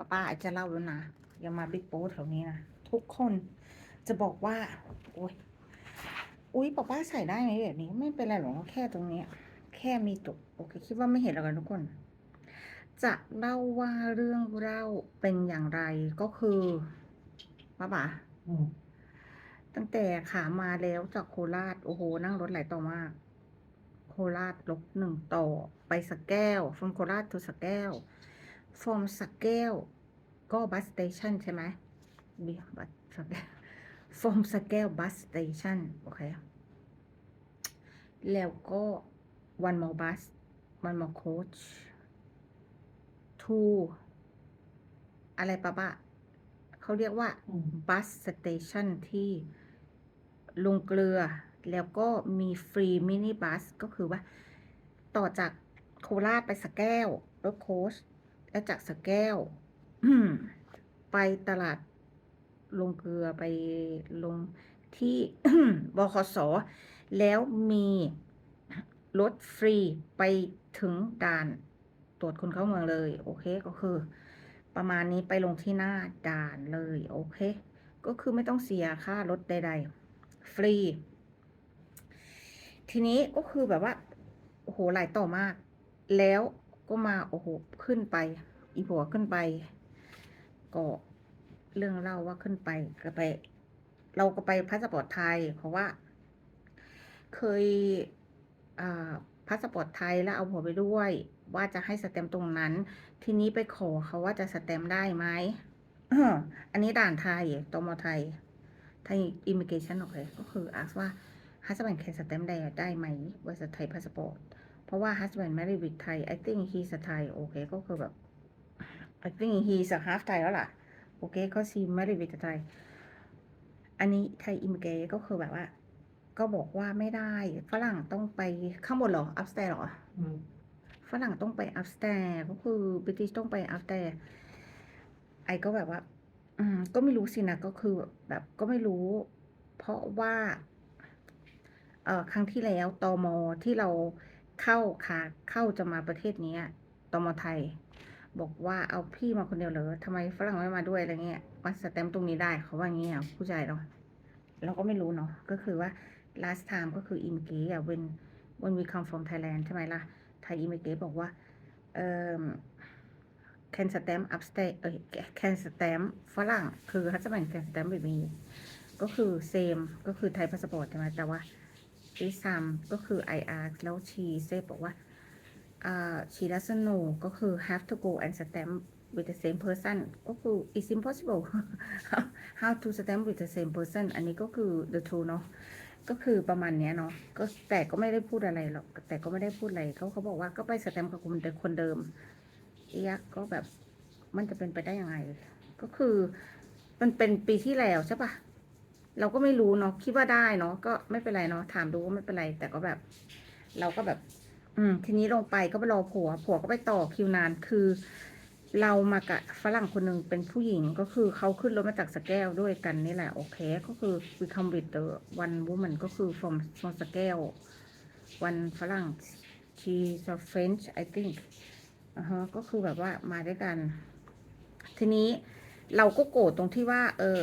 ป้าป้าอาจจะเล่าแล้วนะอย่ามาบิ๊กโป๊แถวนี้นะทุกคนจะบอกว่า โอ้ยอุ้ยป้าป้าใส่ได้ไหมแบบนี้ไม่เป็นไรหรอกแค่ตรงเนี้ยแค่มีตุกโอเคคิดว่าไม่เห็นแล้วกันทุกคน จะเล่าว่าเรื่องเล่าเป็นอย่างไรก็คือป้าป๋าอืมตั้งแต่ขามาแล้วจากโคราชโอ้โห นั่งรถหลายต่อมาก โคราชลบหนึ่งต่อไปสแก้ว from โคราช to สแก้ว from สแก้ว ก็บัสสเตชันใช่ไหมบีบัสสแก้ว from สแก้วบัสสเตชันโอเค แล้วก็ one more bus one more coach to อะไรปะปะเขาเรียกว่าอืมบัสสเตชันที่ลงเกลือ แล้วก็มีฟรีมินิบัสก็คือว่า ต่อจากโคราชไปสแก้วรถโค้ช แล้วจากสแก้ว ไปตลาดลงเกลือไปลงที่บขสแล้วมีรถฟรีไปถึงด่านตรวจคนเข้าเมืองเลย โอเคก็คือ ประมาณนี้ไปลงที่หน้าด่านเลย โอเค ก็คือไม่ต้องเสียค่ารถใด ๆ ฟรี ทีนี้ก็คือแบบว่าโอ้โหหลายต่อมาก แล้ว ก็มาโอ้โหขึ้นไป อีผัวขึ้นไป ก็เรื่องเล่าว่าขึ้นไปก็ไป เราก็ไปพาสปอร์ตไทย เพราะว่า เคยอ่าพาสปอร์ตไทยแล้วเอาผัวไปด้วย ว่าจะให้สแตมป์ตรงนั้น ทีนี้ไปขอเขาว่าจะสแตมป์ได้ไหมอันนี้ด่านไทยตมไทยไทยอิมิเกชันโอเคก็คืออาสว่า husband can stamp ได้ได้ไหม with a Thai passport เพราะว่า husband married with Thai I think he's a Thai โอเค ก็คือแบบ I think he's a half Thai แล้วล่ะ โอเค ก็ he married with a Thai อันนี้ไทยอิมิเกก็คือแบบว่า ก็บอกว่าไม่ได้ ฝรั่งต้องไปข้างบนเหรอ upstairs เหรออืมฝรั่งต้องไป upstairs ก็คือบริติชต้องไป upstairs ไอก็แบบว่า อืม ก็ไม่รู้สินะ ก็คือแบบก็ไม่รู้ เพราะว่า เอ่อ ครั้งที่แล้วตมที่เรา เข้าค่ะเข้าจะมาประเทศนี้ตมไทย บอกว่าเอาพี่มาคนเดียวเหรอทำไมฝรั่งไม่มาด้วยอะไรเงี้ยมาสแตมตรงนี้ได้เขาว่างี้อะผู้ชายเราเราก็ไม่รู้เนาะก็คือว่า last time ก็คือ i m m i g r a t e อะ when when we come from Thailand ใช่ไหมล่ะไทย i m m i g r a t e บอกว่าเอ่อ can stamp upstairs เอ้ย can stamp ฝรั่ง คือฮัสแบน can stamp แบบนี้ก็คือ same ก็คือไทยพาสปอร์ตใช่ไหมแต่ว่า this time ก็คือ IR แล้ว she say บอกว่าอ่า she doesn't know ก็คือ have to go and stamp with the same person ก็คือ it's impossible how to stamp with the same person อันนี้ก็คือ the true เนาะก็คือประมาณเนี้ยเนาะก็แต่ก็ไม่ได้พูดอะไรหรอก แต่ก็ไม่ได้พูดอะไรเขาเขาบอกว่าก็ไปสแตมป์กับคนเดิมคนเดิมเอียกก็แบบมันจะเป็นไปได้ยังไง ก็คือ มันเป็นปีที่แล้วใช่ปะ เราก็ไม่รู้เนาะคิดว่าได้เนาะก็ไม่เป็นไรเนาะถามดูก็ไม่เป็นไร แต่ก็แบบ เราก็แบบ อืม ทีนี้ลงไปก็ไปรอผัว ผัวก็ไปต่อคิวนานคือ เรามากับฝรั่งคนหนึ่งเป็นผู้หญิงก็คือเขาขึ้นรถมาจากสแก้วด้วยกันนี่แหละโอเค ก็คือ we come with the one woman ก็คือ from from สแก้ว one ฝรั่ง she's a French I think อ่าฮะก็คือแบบว่ามาด้วยกัน ทีนี้เราก็โกรธตรงที่ว่า เออ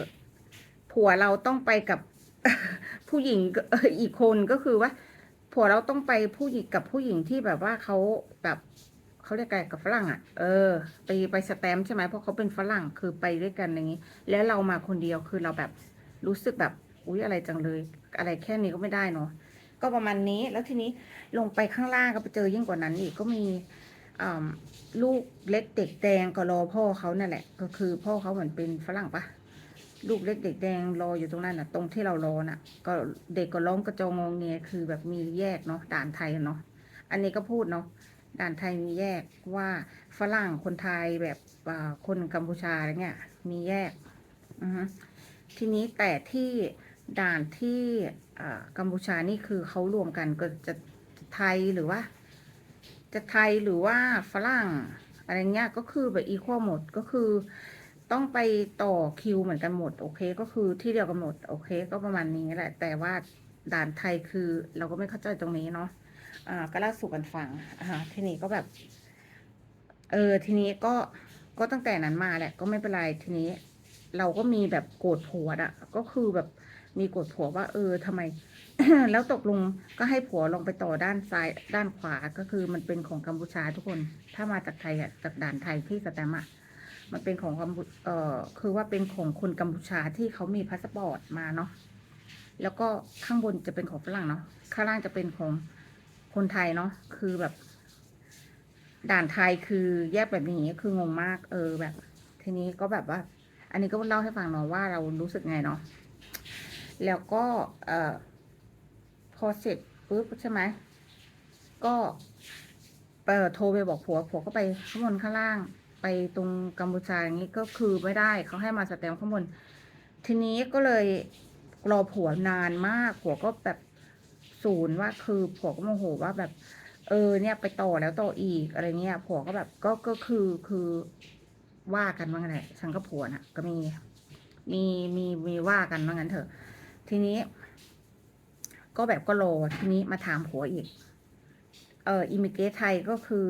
ผัวเราต้องไปกับผู้หญิงอีกคนก็คือว่า ผัวเราต้องไปผู้หญิงกับผู้หญิงที่แบบว่าเขาแบบเขาเรียกอะไรกับฝรั่งอะ่ะ เออ ไปไปสแตมใช่ไหมเพราะเขาเป็นฝรั่งคือไปด้วยกันอย่างนี้ แล้วเรามาคนเดียวคือเราแบบรู้สึกแบบอุ๊ยอะไรจังเลย อะไรแค่นี้ก็ไม่ได้เนาะก็ประมาณนี้แล้วทีนี้ลงไปข้างล่างก็ไปเจอยิ่งกว่านั้นอีกก็มีลูกเล็กเด็กแดงก็รอพ่อเขานั่นแหละ ก็คือพ่อเขาเหมือนเป็นฝรั่งปะ ลูกเล็กเด็กแดงรออยู่ตรงนั้นน่ะ ตรงที่เรารอน่ะ ก็เด็กก็ร้องกระจองงงเงียคือแบบมีแยกเนาะด่านไทยเนาะอันนี้ก็พูดเนาะด่านไทยมีแยกว่าฝรั่งคนไทยแบบคนกัมพูชาอะไรเงี้ยมีแยกทีนี้แต่ที่ด่านที่กัมพูชานี่คือเขารวมกันก็จะไทยหรือว่า จะไทยหรือว่าฝรั่งอะไรเงี้ยก็คือแบบอีควอหมดก็คือ ต้องไปต่อคิวเหมือนกันหมด โอเค ก็คือที่เดียวกันหมดโอเค ก็ประมาณนี้แหละ แต่ว่าด่านไทยคือเราก็ไม่เข้าใจตรงนี้เนาะอ่าก็เล่าสู่กันฟังอ่าทีนี้ก็แบบ เออทีนี้ก็ก็ตั้งแต่นั้นมาแหละ ก็ไม่เป็นไรทีนี้ เราก็มีแบบโกรธผัวอะก็คือแบบมีโกรธผัวว่า เออทำไม แล้วตกลงก็ให้ผัวลองไปต่อด้านซ้ายด้านขวาก็คือมันเป็นของกัมพูชาทุกคน ถ้ามาจากไทยอะจากด่านไทยที่สแตมอะ มันเป็นของกัมพูเอ่อคือว่าเป็นของคนกัมพูชาที่เขามีพาสปอร์ตมาเนาะแล้วก็ข้างบนจะเป็นของฝรั่งเนาะข้างล่างจะเป็นของคนไทยเนาะคือแบบ ด่านไทยคือแยกแบบนี้คืองงมาก เออแบบ ทีนี้ก็แบบว่า อันนี้ก็เล่าให้ฟังเนาะว่าเรารู้สึกไงเนาะแล้วก็เอ่อพอเสร็จปุ๊บใช่ไหมก็เปิดโทรไปบอกผัวผัวก็ไปข้างบนข้างล่าง ไปตรงกัมพูชาอย่างนี้ก็คือไม่ได้เขาให้มาสแตมป์ข้างบน ทีนี้ก็เลยรอผัวนานมาก ผัวก็แบบศูนย์ว่าคือผัวก็โมโหว่าแบบ เออเนี่ยไปต่อแล้วต่ออีกอะไรเงี้ยผัวก็แบบก็ก็คือคือว่ากันว่าไงฉันก็ผัวน่ะ ก็มีมีมีมีว่ากันว่างั้นเถอะ ทีนี้ ก็แบบก็รอทีนี้มาถามผัวอีก เอออิมิเกรไทยก็คือ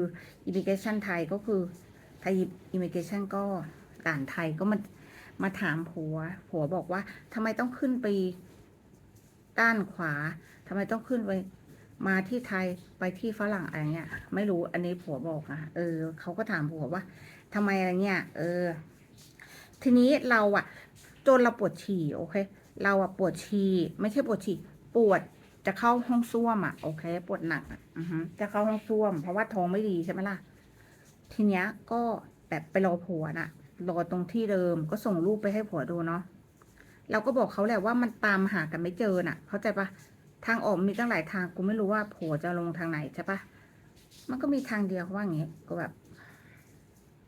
อิมิเกชันไทยก็คือ ยอิมิเกชันก็ด่านไทยก็มามาถามผัว ผัวบอกว่าทำไมต้องขึ้นไปด้านขวาทำไมต้องขึ้นไปมาที่ไทยไปที่ฝรั่งอะไรเงี้ย ไม่รู้อันนี้ผัวบอกอะเออเขาก็ถามผัวว่าทำไมอะไรเงี้ย เออ ทีนี้เราอะจนเราปวดฉี่โอเค เราอะปวดฉี่ไม่ใช่ปวดฉี่ปวดจะเข้าห้องส้วมอะโอเค ปวดหนักอะอือฮึจะเข้าห้องส้วม เพราะว่าท้องไม่ดีใช่ไหมล่ะ ทีเนี้ยก็แบบไปรอผัวน่ะ รอตรงที่เดิมก็ส่งรูปไปให้ผัวดูเนาะเราก็บอกเขาแหละว่ามันตามหากันไม่เจอน่ะ เข้าใจปะทางออกมีตั้งหลายทางกูไม่รู้ว่าผัวจะลงทางไหนใช่ปะมันก็มีทางเดียวว่าอย่างงี้ก็แบบ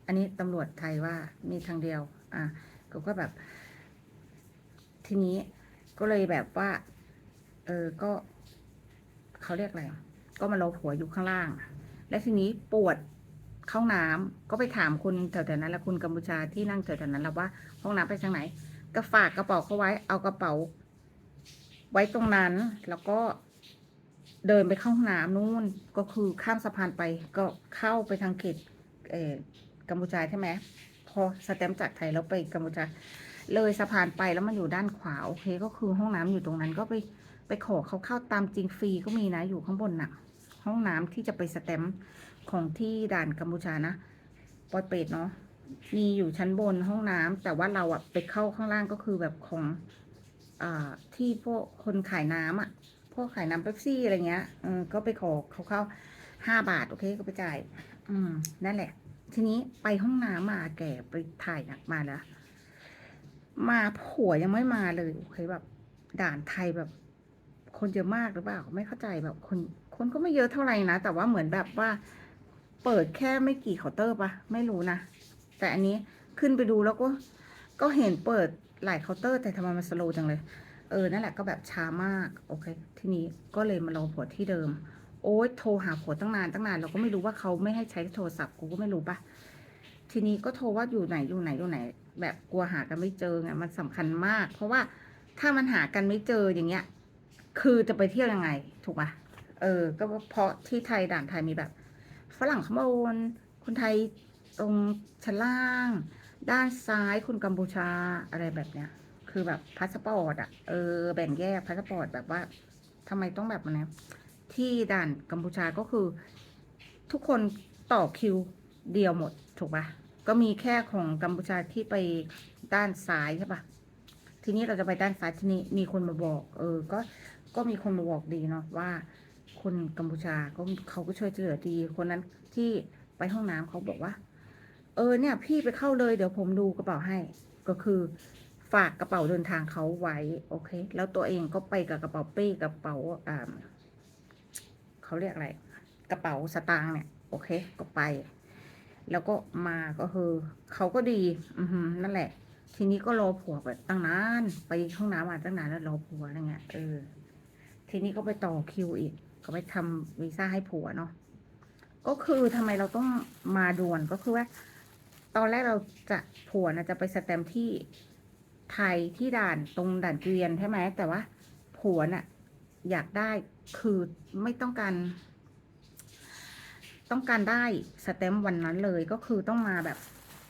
อันนี้ตำรวจไทยว่ามีทางเดียว อะก็ก็แบบ ทีนี้ก็เลยแบบว่า เออก็เขาเรียกอะไรก็มารอผัวอยู่ข้างล่าง และทีนี้ปวด เข้าน้ำก็ไปถามคุณแถวๆนั้น แล้วคุณกัมพูชาที่นั่งแถวๆนั้นแล้วว่าห้องน้ำไปทางไหน ก็ฝากกระเป๋าเขาไว้ เอากระเป๋า ไว้ตรงนั้น แล้วก็เดินไปเข้าห้องน้ำนู่นก็คือข้ามสะพานไปก็เข้าไปทางเขตเออกัมพูชาใช่ไหมพอสแตมจากไทยแล้วไปกัมพูชาเลยสะพานไปแล้วมันอยู่ด้านขวาโอเคก็คือห้องน้ำอยู่ตรงนั้นก็ไปไปขอเขาเข้าตามจริงฟรีก็มีนะอยู่ข้างบนน่ะ ห้องน้ำที่จะไปสแตมป์ของที่ด่านกัมพูชานะปอยเปดเนาะมีอยู่ชั้นบนห้องน้ำแต่ว่าเราอะไปเข้าข้างล่างก็คือแบบของอที่พวกคนขายน้ำอะพวกขายน้ำเป๊ปซี่อะไรเงี้ยเออก็ไปขอเขาเข้าห้าบาท โอเคก็ไปจ่าย อืมนั่นแหละ ทีนี้ไปห้องน้ำมาแก่ไปถ่ายหนักมาแล้ว มาผัวยังไม่มาเลยโอเคแบบ ด่านไทยแบบ คนเยอะมากหรือเปล่า ไม่เข้าใจแบบคน คนก็ไม่เยอะเท่าไหร่นะ แต่ว่าเหมือนแบบว่า เปิดแค่ไม่กี่เคาน์เตอร์ปะไม่รู้นะ แต่อันนี้ขึ้นไปดูแล้วก็ ก็เห็นเปิดหลายเคาน์เตอร์ แต่ทำไมมันสโลว์จังเลย เออ นั่นแหละก็แบบช้ามาก โอเค ทีนี้ก็เลยมารอผัวที่เดิม โอ๊ยโทรหาผัวตั้งนานตั้งนาน เราก็ไม่รู้ว่าเขาไม่ให้ใช้โทรศัพท์ กูก็ไม่รู้ปะทีนี้ก็โทรว่าอยู่ไหนอยู่ไหนอยู่ไหน แบบกลัวหากันไม่เจอไง มันสำคัญมาก เพราะว่าถ้ามันหากันไม่เจออย่างเงี้ย คือจะไปเที่ยวยังไง ถูกปะ เออ ก็เพราะที่ไทยด่านไทยมีแบบ ฝรั่งข้างบนคนไทยตรงชั้นล่าง ด้านซ้ายคุณกัมพูชาอะไรแบบเนี้ย คือแบบพาสปอร์ตอะ เออ แบ่งแยกพาสปอร์ตแบบว่าทำไมต้องแบบนี้ที่ด่านกัมพูชาก็คือ ทุกคนต่อคิวเดียวหมดถูกปะก็มีแค่ของกัมพูชาที่ไปด้านซ้ายใช่ปะทีนี้เราจะไปด้านซ้ายทีนี้มีคนมาบอก เออ ก็ก็มีคนมาบอกดีเนาะว่า คนกัมพูชาก็เขาก็ช่วยเหลือดี คนนั้นที่ไปห้องน้ำเขาบอกว่า เออเนี่ย พี่ไปเข้าเลยเดี๋ยวผมดูกระเป๋าให้ ก็คือฝากกระเป๋าเดินทางเขาไว้ โอเค แล้วตัวเองก็ไปกับกระเป๋าเป้กระเป๋าอ่าเขาเรียกอะไร กระเป๋าสตางค์เนี่ย โอเค ก็ไป แล้วก็มาก็คือเขาก็ดี อือนั่นแหละ ทีนี้ก็รอผัวไปตั้งนาน ไปห้องน้ำมาตั้งนานแล้วรอผัวอะไรเงี้ยเออ ทีนี้ก็ไปต่อคิวอีก ก็ไปทำวีซ่าให้ผัวเนาะก็คือทำไมเราต้องมาด่วนก็คือว่า ตอนแรกเราจะผัวนะจะไปสแตมที่ไทยที่ด่านตรงด่านเกวียนใช่ไหมแต่ว่าผัวน่ะ อยากได้คือไม่ต้องการ ต้องการได้สแตมวันนั้นเลยก็คือต้องมาแบบ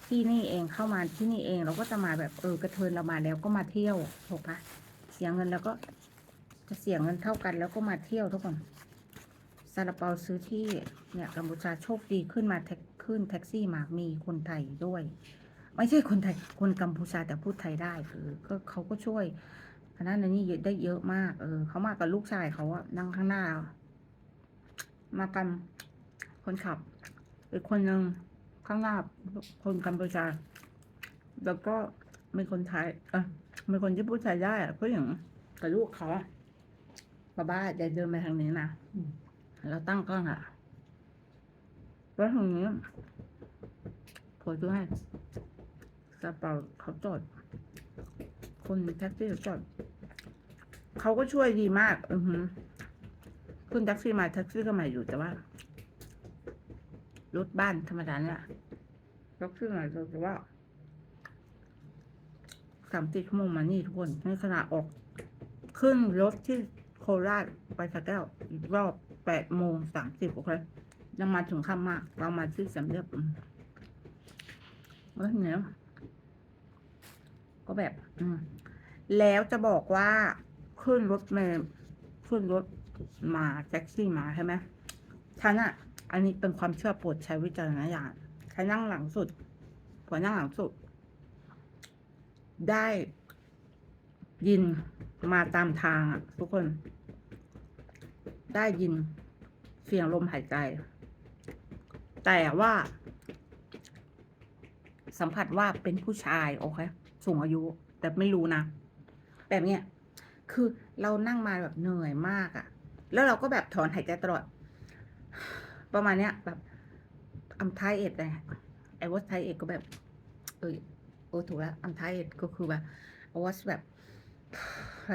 ที่นี่เองเข้ามาที่นี่เอง เราก็จะมาแบบเออกระเทินเรามาแล้วก็มาเที่ยวถูกปะเสียเงินแล้วก็จะเสียเงินเท่ากันแล้วก็มาเที่ยวทุกคนาลาเปาซื้อที่เนี่ยกัมพูชาโชคดีขึ้นมาแท็กขึ้นแท็กซี่มามีคนไทยด้วย ไม่ใช่คนไทยคนกัมพูชาแต่พูดไทยได้คือก็เขาก็ช่วยอันนั้นอันนี้เยอะได้เยอะมากเออเขามากับลูกชายเขาอะนั่งข้างหน้า มากันคนขับอีกคนหนึ่งข้างหน้าคนกัมพูชา แล้วก็มีคนไทยเออมีคนที่พูดไทยได้อะผู้หญิงกับลูกเขาป้าบ้าเดี๋ยวเดินไปทางนี้นะอืม แล้วตั้งกล้องอะแล้วทางนี้โผล่ด้วยกระเป๋าเขาจอดคนแท็กซี่เขาจอดเขาก็ช่วยดีมาก อือหือขึ้นแท็กซี่มาแท็กซี่ก็มาอยู่แต่ว่า รถบ้านธรรมดาเนี่ยแท็กซี่มาแต่ว่าสามสิบชั่วโมงมานี่ทุกคนในขณะออก ขึ้นรถที่โคราชไปสะแก้วอีกรอบ แปดโมงสามสิบโอเคยังมาถึงค่ำมาก เรามาที่สำเร็จอืมแล้วเนี่ยก็แบบ อืม แล้วจะบอกว่าขึ้นรถเมล์ขึ้นรถมาแท็กซี่มาใช่ไหมฉันอะอันนี้เป็นความเชื่อโปรดใช้วิจารณญาณใครนั่งหลังสุดผัวนั่งหลังสุด ได้ยินมาตามทางอะทุกคน ได้ยินเสียงลมหายใจ แต่ว่า สัมผัสว่าเป็นผู้ชายโอเคสูงอายุ แต่ไม่รู้นะ แบบเนี้ยคือเรานั่งมาแบบเหนื่อยมากอะแล้วเราก็แบบถอนหายใจตลอด ประมาณเนี้ย แบบอัมไทเอ็ดเลยไอวอสไทเอ็ดก็แบบ เออโอ้ถูกแล้วอัมไทเอ็ดก็คือแบบไอวอสแบบ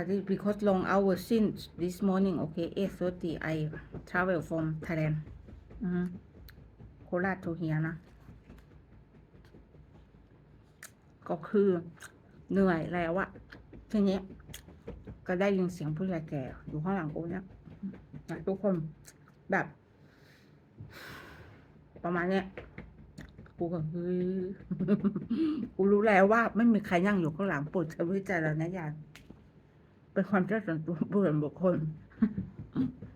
because long hours since this morning okay 8:30 I travel from Thailand อือโคราช to here นะ ก็คือเหนื่อยแล้วอะทีนี้ก็ได้ยินเสียงผู้ใหญ่แก่อยู่ข้างหลังกูเนี่ยทุกคนแบบ ประมาณเนี้ยกูก็เฮ้ยกูรู้แล้วว่าไม่มีใครนั่งอยู่ข้างหลังปรดใช้วิจารณญาณ เป็นความเชื่อส่วนตัวบุคคลบุคคล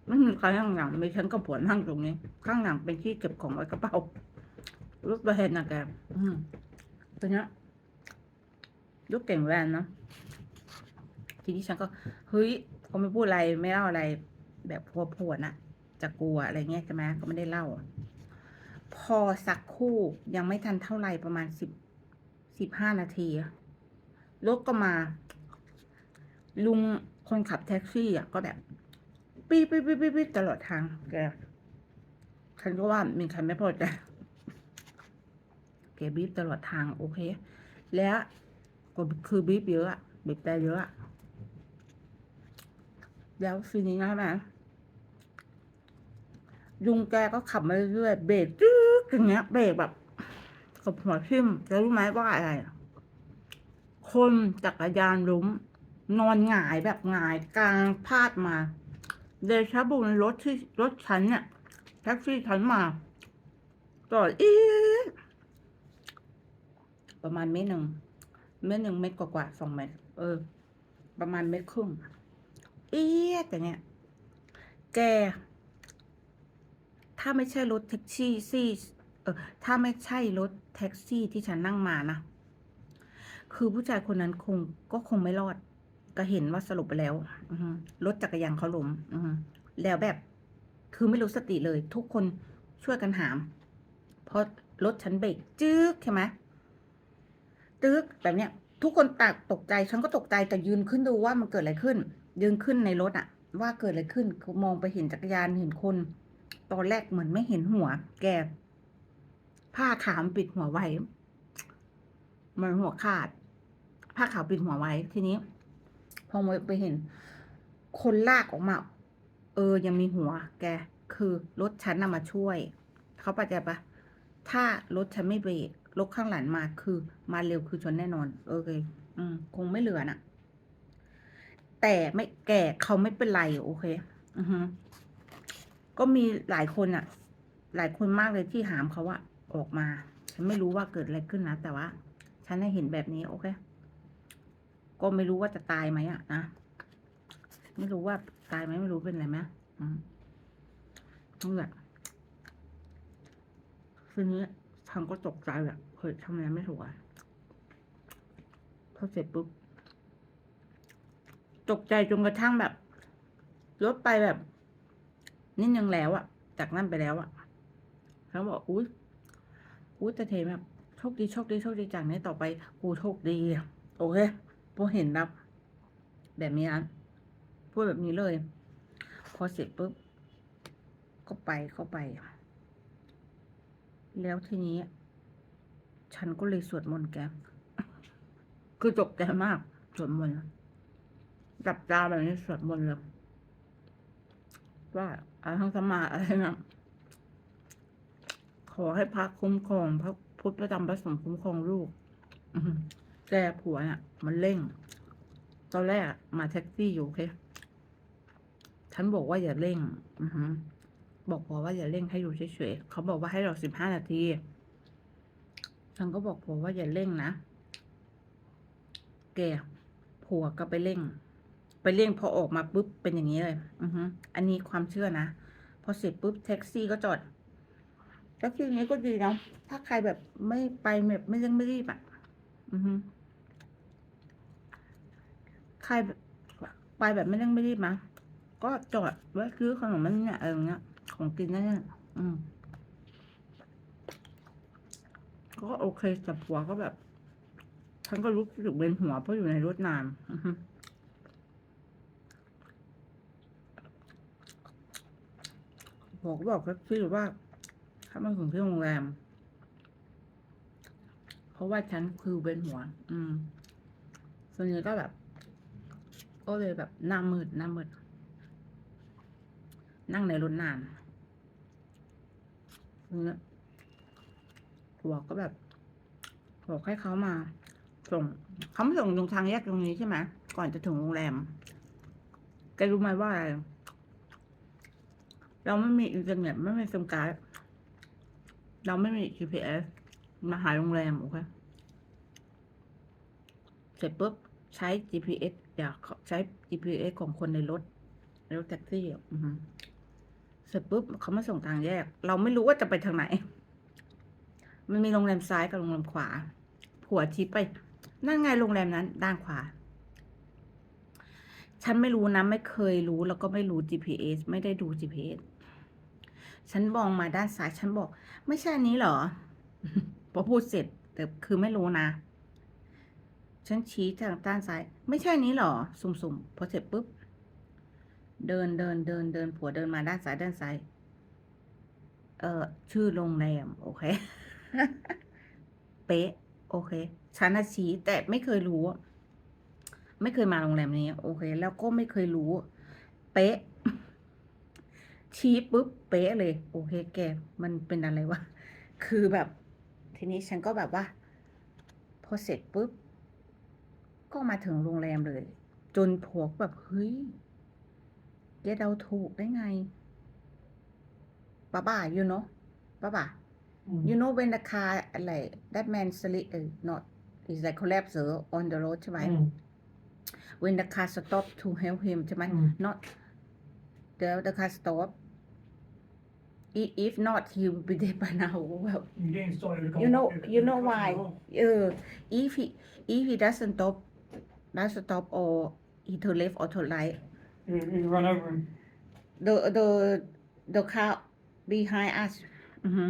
ไม่มีใครนั่งหลังมีฉันกับผัวนั่งตรงนี้ ข้างหลังเป็นที่เก็บของไว้กระเป๋ารถประเห็นนะแกตัวเนี้ยลูกเก่งแวนนะทีนี้ฉันก็เฮ้ยเขาไม่พูดอะไรไม่เล่าอะไร แบบพัวผัวนอะจะกลัวอะไรเงี้ยใช่ไหมก็ไม่ได้เล่า พอสักคู่ยังไม่ทันเท่าไหร่ประมาณสิบสิบห้านาทีรถก็มา ลุงคนขับแท็กซี่อะก็แบบปี๊ปี๊ปี๊ปี๊ตลอดทางแกฉันก็ว่ามีใครไม่พอใจแกบีบตลอดทางโอเค แล้วก็คือบีบเยอะอะบีบแต่เยอะอะแล้วทีนี้นะแม่ลุงแกก็ขับมาเรื่อยเบรกจึ๊กอย่างเงี้ยเบรกแบบกับหัวทิ่มจะรู้ไหมว่าอะไร คนจักรยานล้ม นอนหงายแบบหงายกลางพาดมาเดชะบุญรถที่รถฉันเนี่ยแท็กซี่ฉันมาจอดอีประมาณเมตรหนึ่งเมตรหนึ่งเมตรกว่าๆสองเมตร เออ ประมาณเมตรครึ่งเอียดแต่เนี่ยแก ถ้าไม่ใช่รถแท็กซี่ซี่ เออ ถ้าไม่ใช่รถแท็กซี่ที่ฉันนั่งมานะ คือผู้ชายคนนั้นคงก็คงไม่รอด ก็เห็นว่าสรุปไปแล้วอือฮึรถจักรยานเขาล้มอือฮึแล้วแบบ คือไม่รู้สติเลย ทุกคนช่วยกันหามเพราะรถฉันเบรกจึ๊กใช่ไหมจึ๊กแบบเนี้ย ทุกคนตกตกใจฉันก็ตกใจแต่ยืนขึ้นดูว่ามันเกิดอะไรขึ้น ยืนขึ้นในรถอะว่าเกิดอะไรขึ้นมองไปเห็นจักรยานเห็นคน ตอนแรกเหมือนไม่เห็นหัว แกผ้าขาวปิดหัวไว้เหมันหัวขาด ผ้าขาวปิดหัวไว้ทีนี้ พอไปเห็น คนลากออกมา เออ ยังมีหัว แก คือรถฉันนำมาช่วย เขาปัจจัยปะถ้ารถฉันไม่เบรกรถข้างหลังมาคือ มาเร็วคือชนแน่นอน โอเค อืม คงไม่เหลือน่ะ แต่ไม่แก่เขาไม่เป็นไร โอเค อือฮึก็มีหลายคนอะหลายคนมากเลยที่หามเขาอะออกมา ฉันไม่รู้ว่าเกิดอะไรขึ้นนะ แต่ว่า ฉันได้เห็นแบบนี้ โอเค ก็ไม่รู้ว่าจะตายไหมอะนะไม่รู้ว่าตายไหมไม่รู้เป็นอะไรไหมอืมนั่แหละทีนี้ทางก็ตกใจแบบเฮ้ยทำอะไรไม่ถูกอะพอเสร็จปุ๊บตกใจจนกระทั่งแบบรถไปแบบนิดนึงแล้วอะจากนั่นไปแล้วอะเขาบอกอุ้ยอุ้ยแต่เทแบบโชคดีโชคดีโชคดีจากนี้ต่อไปกูโชคดี โอเค พอเห็นรับแบบนี้นะพูดแบบนี้เลย พอเสร็จปุ๊บก็ไปเข้าไป แล้วทีนี้ ฉันก็เลยสวดมนต์แกคือตกใจมากสวดมนต์จับตาแบบนี้สวดมนต์เลยว่าอะไรทั้งสมาอะไรนะขอให้พระคุ้มครองพระพุทธประจำพระสงฆ์คุ้มครองลูก แต่ผัวเนี่ยมันเร่ง ตอนแรกมาแท็กซี่อยู่โอเคฉันบอกว่าอย่าเร่งอือหือบอกผัวว่าอย่าเร่งให้อยู่เฉยๆเขาบอกว่าให้รอสิบห้านาทีฉันก็บอกผัวว่าอย่าเร่งนะแกผัวก็ไปเร่ง ไปเร่งพอออกมาปุ๊บเป็นอย่างนี้เลย อือฮึอันนี้ความเชื่อนะพอเสร็จปุ๊บแท็กซี่ก็จอดแท็กซี่นี้ก็ดีนะถ้าใครแบบไม่ไปแบบไม่เร่งไม่รีบอะ อือฮึ ใครไปแบบไม่เร่งไม่รีบนะก็จอดแวะซื้อขนมมันเนี่ยอะไรองเงี้ย ของกินนั่นเนี่ยอืมก็โอเคแต่ผัวก็แบบฉันก็รู้สึกเวียนหัวเพราะอยู่ในรถนานอือก็บอกแท็กซี่ว่า ถ้ามาถึงที่โรงแรม เพราะว่าฉันคือเวียนหัว อืมส่วนใหญ่ก็แบบ ก็เลยแบบหน้ามืดหน้ามืด นั่งในรถนานเนี่ยผัวก็แบบบอกให้เขามา ส่งเขาไม่ส่งตรงทางแยกตรงนี้ใช่ไหมก่อนจะถึงโรงแรมแกรู้ไหมว่าอะไรเราไม่มีอินเทอร์เน็ตไม่มีซิมการ์ดเราไม่มี GPS มาหาโรงแรมโอเคเสร็จปุ๊บ ใช้ GPS อยาใช้ GPS ของคนในรถในรถแท็กซี่อือเสร็จปุ๊บเขามาส่งทางแยก เราไม่รู้ว่าจะไปทางไหน มันมีโรงแรมซ้ายกับโรงแรมขวา ผัวชี้ไป นั่นไงโรงแรมนั้น ด้านขวา ฉันไม่รู้นะ ไม่เคยรู้แล้วก็ไม่รู้ GPS ไม่ได้ดู GPS ฉันมองมาด้านซ้าย ฉันบอก ไม่ใช่อันนี้เหรอพอพูดเสร็จแต่คือไม่รู้นะ ฉันชี้ทางด้านซ้าย ไม่ใช่นี้หรอ สุ่มๆพอเสร็จปุ๊บ เดินเดินเดินเดินผัวเดินมาด้านซ้ายด้านซ้าย เออชื่อโรงแรมโอเค เป๊ะ โอเค ฉันชี้แต่ไม่เคยรู้ ไม่เคยมาโรงแรมนี้ โอเค แล้วก็ไม่เคยรู้ เป๊ะ ชี้ปุ๊บ เป๊ะเลย โอเค แก มันเป็นอะไรวะ คือแบบ ทีนี้ฉันก็แบบว่า พอเสร็จปุ๊บ ก็มาถึงโรงแรมเลย จนผัวก็แบบเฮ้ยแกเดาถูกได้ไงป้าบ่า you know ป้าบ่า You know when the car like that man sleep uh, not is like collapse uh, on the road ใช่ไหม Mm. when the car stop to help him ใช่ไหม Mm. not the the car stop I- if not he will be dead by now well You didn't start it. you know you know why เออ if he if he doesn't stop doesn't stop or he turn left or turn right You, you run over him. the the the car behind us อือฮึ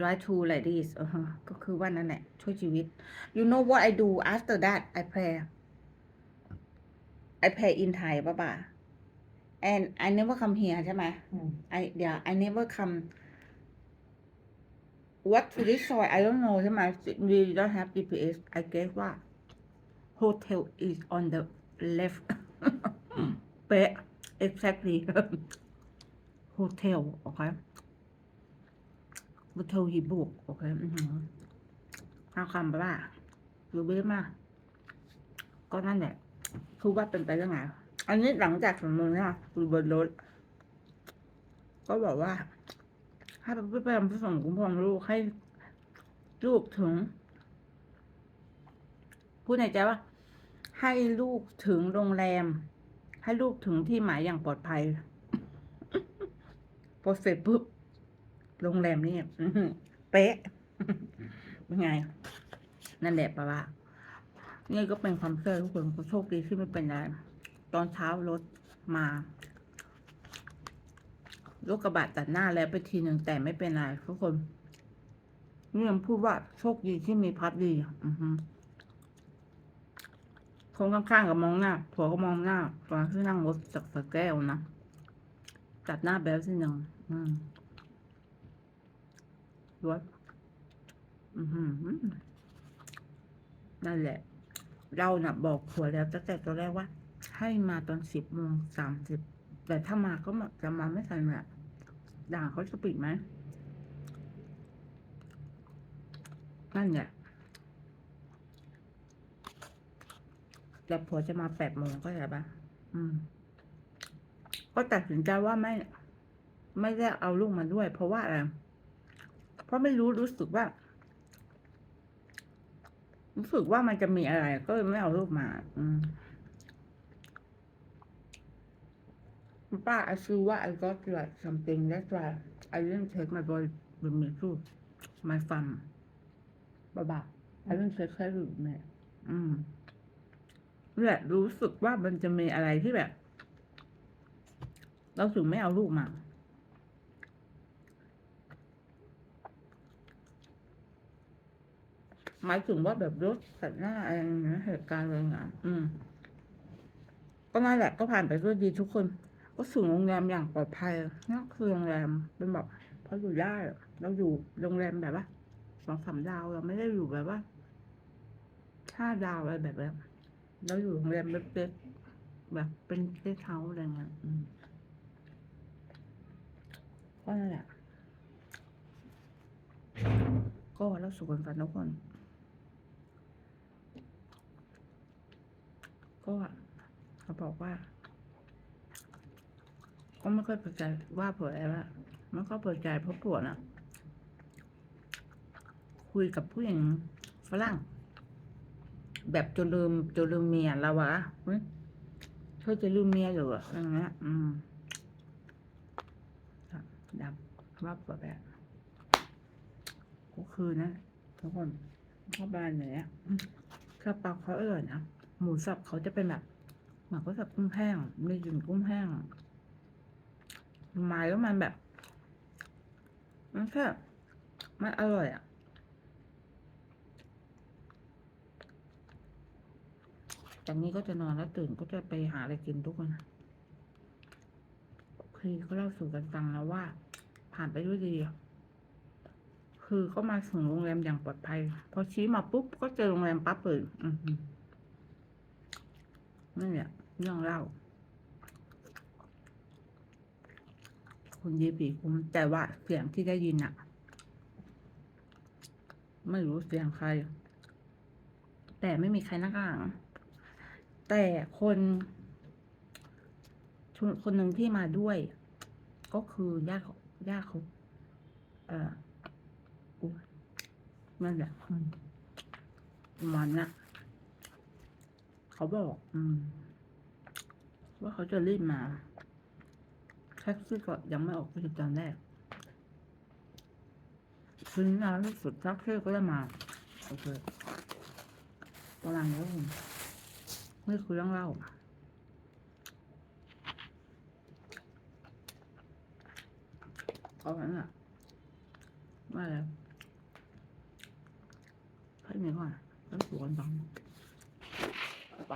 drive to like this อือฮึก็คือว่านั่นแหละ ช่วยชีวิต you know what I do after that I pray I pray in Thai ป่ะป่ะ and I never come here ใช่ไหม Mm. I yeah I never come what to this soil I don't know ใช่ไหม we don't have GPS I guess ว่า Hotel is on the left เป๊ะ exactly hotel โอเค hotel ฮีบุกโอเคอือหือเอาคำไปว่าอยู่เบ้มาก ก็นั่นแหละคือว่าเป็นไปได้ไงอันนี้หลังจากสำนวนเนี่ยคือบนรถ ก็บอกว่า ให้ไปไปทำผสมคุ้มครองลูกให้ลูกถึงพูดในใจว่า ให้ลูกถึงโรงแรม ให้ลูกถึงที่หมายอย่างปลอดภัยพอเสร็จปุ๊บโรงแรมนี่เป๊ะเป็นไง นั่นแหละปะวะนี่ก็เป็นความเชื่อทุกคนก็โชคดีที่ไม่เป็นไรตอนเช้ารถมารถกระบะตัดหน้าแล้วไปทีหนึ่งแต่ไม่เป็นไรทุกคนนี่ยังพูดว่าโชคดีที่มีพัดดี อือ คนข้างๆก็มองหน้าผัวก็มองหน้าตอนที่นั่งรถจากสระแก้วนะตัดหน้าแบลสิหนึ่งอืมรถอือหือนั่นแหละ เราน่ะ บอกผัวแล้วตั้งแต่ตอนแรกว่า ให้มาตอนสิบโมงสามสิบแต่ถ้ามาก็จะมาไม่ทันแหละด่าเขาจะปิดไหมนั่นแหละ แต่ผัวจะมาแปดโมงก็ใช่ปะอืม ก็ตัดสินใจว่าไม่ ไม่ได้เอาลูกมาด้วย เพราะว่าอะไร เพราะไม่รู้รู้สึกว่า รู้สึกว่ามันจะมีอะไร ก็เลยไม่เอาลูกมา อืมป้า I feel what I got like something that's why I didn't take my boy with me to my farm บ้าบ้า I didn't take her with me อืม แหละรู้สึกว่ามันจะมีอะไรที่แบบ เราถึงไม่เอาลูกมาหมายถึงว่าแบบรถตัดหน้าอะไรอย่างเงี้ยเหตุการณ์อะไรอย่างเงี้ยอืม ก็นั่นแหละก็ผ่านไปด้วยดีทุกคน ก็ถึงโรงแรมอย่างปลอดภัยนั่นคือโรงแรมเป็นแบบพออยู่ได้เราอยู่โรงแรมแบบว่าสองสามดาวเราไม่ได้อยู่แบบว่าห้าดาวอะไรแบบนี้ เราอยู่โรงแรมเล็กๆแบบเป็นเล็กเฮาอะไรเงี้ยก็นั่นแหละ ก็เราสู่กันกันทุกคน ก็เขาบอกว่า ก็ไม่ค่อยเปิดใจว่าผัวแอบว่าไม่ค่อยเปิดใจเพราะผัวน่ะ คุยกับผู้หญิงฝรั่ง แบบจนลืมจนลืมเมียแล้ววะเฮ้ยเธอจะลืมเมียหรออะไรเงี้ยอืมดับว่าผัวแบบก็คือนะทุกคนเข้าบ้านเลยอะข้าวเปลาเขาอร่อยนะหมูสับเขาจะเป็นแบบหมักก็สับกุ้งแห้งมีกลิ่นกุ้งแห้งไม้แล้วมันแบบมันแค่มันอร่อยอะ จากนี้ก็จะนอนแล้วตื่นก็จะไปหาอะไรกินทุกคนโอเคก็เล่าสู่กันฟังแล้วว่า ผ่านไปด้วยดี คือก็มาถึงโรงแรมอย่างปลอดภัย พอชี้มาปุ๊บก็เจอโรงแรมปั๊บเลยอือหือนี่นแหละเรื่องเล่าคุณยีปีคุ้มแต่ว่าเสียงที่ได้ยินอะไม่รู้เสียงใคร แต่ไม่มีใครนั่งข้างหลัง แต่คนคนหนึ่งที่มาด้วย ก็คือญาติเขาญาติเขาเออนั่นแหละมันนะเขาบอก อืม ว่าเขาจะรีบมาแท็กซี่ก็ยังไม่ออกไปตอนแรกคืนนี้นที่สุดแท็กซี่ก็จะมาโอเคประมาณนี้ ไมนี่คือเรื่องเล่าเอาะงั้น่ะมาแล้วให้มีก่อนแล้วสวนบังไป